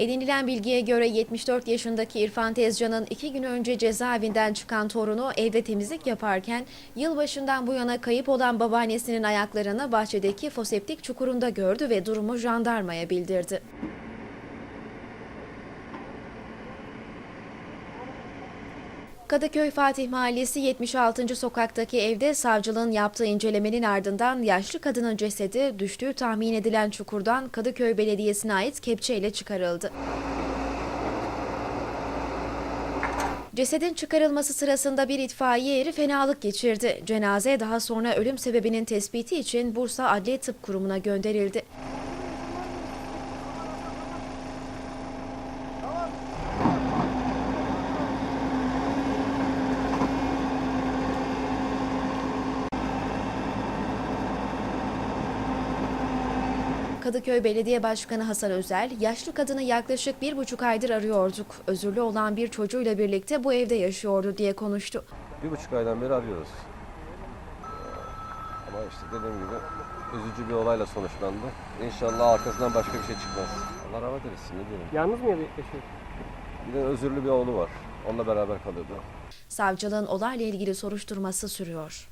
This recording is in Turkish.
Edinilen bilgiye göre 74 yaşındaki İrfan Tezcan'ın iki gün önce cezaevinden çıkan torunu evde temizlik yaparken yılbaşından bu yana kayıp olan babaannesinin ayaklarını bahçedeki foseptik çukurunda gördü ve durumu jandarmaya bildirdi. Kadıköy Fatih Mahallesi 76. sokaktaki evde savcılığın yaptığı incelemenin ardından yaşlı kadının cesedi düştüğü tahmin edilen çukurdan Kadıköy Belediyesi'ne ait kepçeyle çıkarıldı. Cesedin çıkarılması sırasında bir itfaiye eri fenalık geçirdi. Cenaze daha sonra ölüm sebebinin tespiti için Bursa Adliye Tıp Kurumu'na gönderildi. Kadıköy Belediye Başkanı Hasan Özel, yaşlı kadını yaklaşık bir buçuk aydır arıyorduk. Özürlü olan bir çocuğuyla birlikte bu evde yaşıyordu diye konuştu. Bir buçuk aydan beri arıyoruz. Ama işte dediğim gibi üzücü bir olayla sonuçlandı. İnşallah arkasından başka bir şey çıkmaz. Allah rahmet eylesin ne diyelim. Yalnız mı yaşıyor? Bir de özürlü bir oğlu var. Onunla beraber kalıyordu. Savcılığın olayla ilgili soruşturması sürüyor.